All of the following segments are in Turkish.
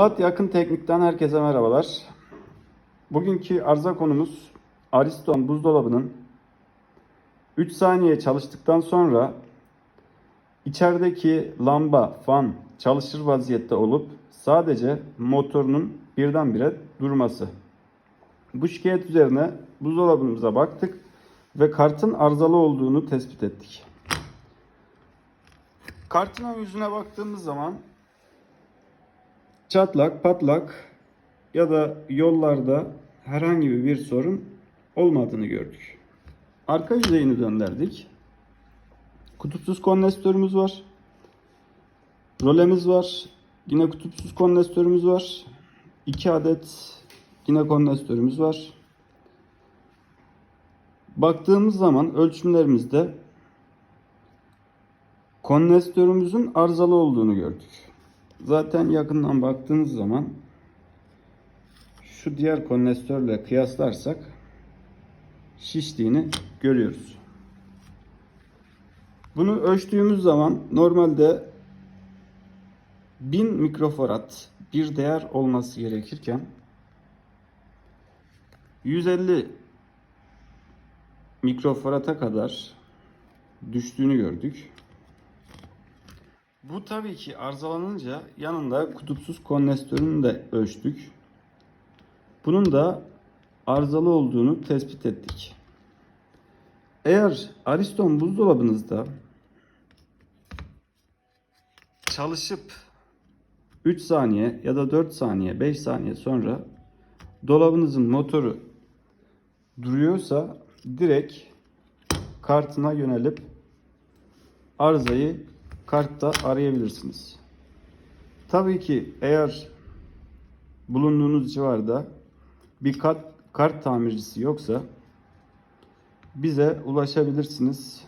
Saat Yakın Teknik'ten herkese merhabalar. Bugünkü arıza konumuz Ariston buzdolabının 3 saniye çalıştıktan sonra içerideki lamba, fan çalışır vaziyette olup sadece motorunun birdenbire durması. Bu şikayet üzerine buzdolabımıza baktık ve kartın arızalı olduğunu tespit ettik. Kartın ön yüzüne baktığımız zaman çatlak, patlak ya da yollarda herhangi bir sorun olmadığını gördük. Arka yüzeyini döndürdük. Kutupsuz kondansatörümüz var. Rolemiz var. Yine kutupsuz kondansatörümüz var. 2 adet yine kondansatörümüz var. Baktığımız zaman ölçümlerimizde kondansatörümüzün arızalı olduğunu gördük. Zaten yakından baktığınız zaman şu diğer kondansatörle kıyaslarsak şiştiğini görüyoruz. Bunu ölçtüğümüz zaman normalde 1000 mikrofarad bir değer olması gerekirken 150 mikrofarata kadar düştüğünü gördük. Bu tabii ki arızalanınca yanında kutupsuz kondansatörünü de ölçtük. Bunun da arızalı olduğunu tespit ettik. Eğer Ariston buzdolabınızda çalışıp 3 saniye ya da 4 saniye 5 saniye sonra dolabınızın motoru duruyorsa direkt kartına yönelip arızayı kartta arayabilirsiniz. Tabii ki eğer bulunduğunuz civarda bir kart, kart tamircisi yoksa bize ulaşabilirsiniz.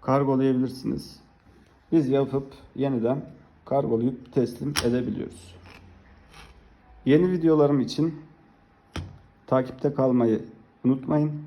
Kargolayabilirsiniz. Biz yapıp yeniden kargolayıp teslim edebiliyoruz. Yeni videolarım için takipte kalmayı unutmayın.